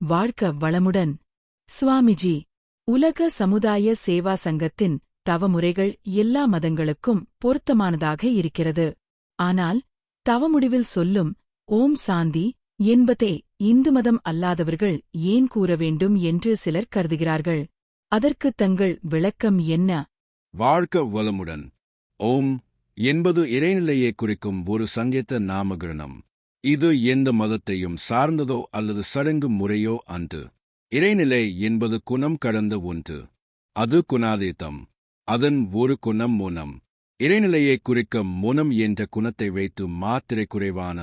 வாழ்க்க வளமுடன். சுவாமிஜி உலக சமுதாய சேவா சங்கத்தின் தவமுறைகள் எல்லா மதங்களுக்கும் பொருத்தமானதாக இருக்கிறது. ஆனால் தவமுடிவில் சொல்லும் ஓம் சாந்தி என்பதே இந்து மதம் அல்லாதவர்கள் ஏன் கூற வேண்டும் என்று சிலர் கருதுகிறார்கள். அதற்கு தங்கள் விளக்கம் என்ன? வாழ்க்க வளமுடன். ஓம் என்பது இறைநிலையை குறிக்கும் ஒரு சங்கீத நாமகிரணம் இது எந்த மதத்தையும் சார்ந்ததோ அல்லது சடங்கு முறையோ அன்று. இறைநிலை என்பது குணம் கடந்த ஒன்று. அது குணாதீதம். அதன் ஒரு குணம் மூனம். இறைநிலையை குறிக்க முனம் என்ற குணத்தை வைத்து மாத்திரை குறைவான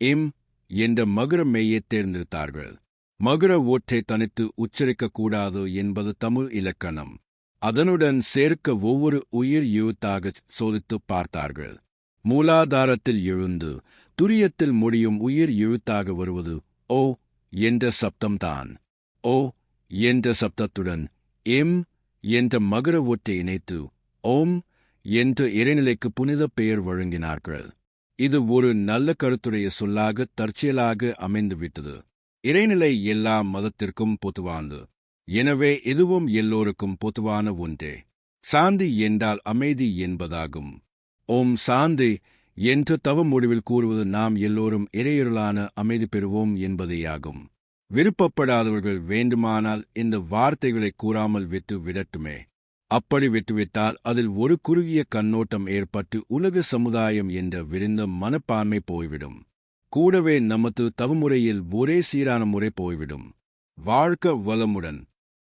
எம் என்ற மகுர மெய்யை தேர்ந்தெடுத்தார்கள். மகுர ஓற்றை தனித்து உச்சரிக்கக்கூடாது என்பது தமிழ் இலக்கணம். அதனுடன் சேர்க்க ஒவ்வொரு உயிர் யூத்தாகச் சோதித்துப் பார்த்தார்கள். மூலாதாரத்தில் எழுந்து துரியத்தில் முடியும் உயிர் எழுத்தாக வருவது ஓ என்ற சப்தம்தான். ஓ என்ற சப்தத்துடன் எம் என்ற மகர ஒற்றை இணைத்து ஓம் என்ற இறைநிலைக்கு புனித பெயர் வழங்கினார்கள். இது ஒரு நல்ல கருத்துடைய சொல்லாக தற்செயலாக அமைந்துவிட்டது. இறைநிலை எல்லா மதத்திற்கும் பொதுவானது. எனவே இதுவும் எல்லோருக்கும் பொதுவான ஒன்றே. சாந்தி என்றால் அமைதி என்பதாகும். ஓம் சாந்தி என்று தவ முடிவில் கூறுவது நாம் எல்லோரும் இறையொருளான அமைதி பெறுவோம் என்பதேயாகும். விருப்பப்படாதவர்கள் வேண்டுமானால் இந்த வார்த்தைகளை கூறாமல் விட்டு விடட்டுமே. அப்படி விட்டுவிட்டால் அதில் ஒரு குறுகிய கண்ணோட்டம் ஏற்பட்டு உலக சமுதாயம் என்ற விருந்த மனப்பான்மை போய்விடும். கூடவே நமது தவமுறையில் ஒரே சீரான முறை போய்விடும். வாழ்க்க வளமுடன்.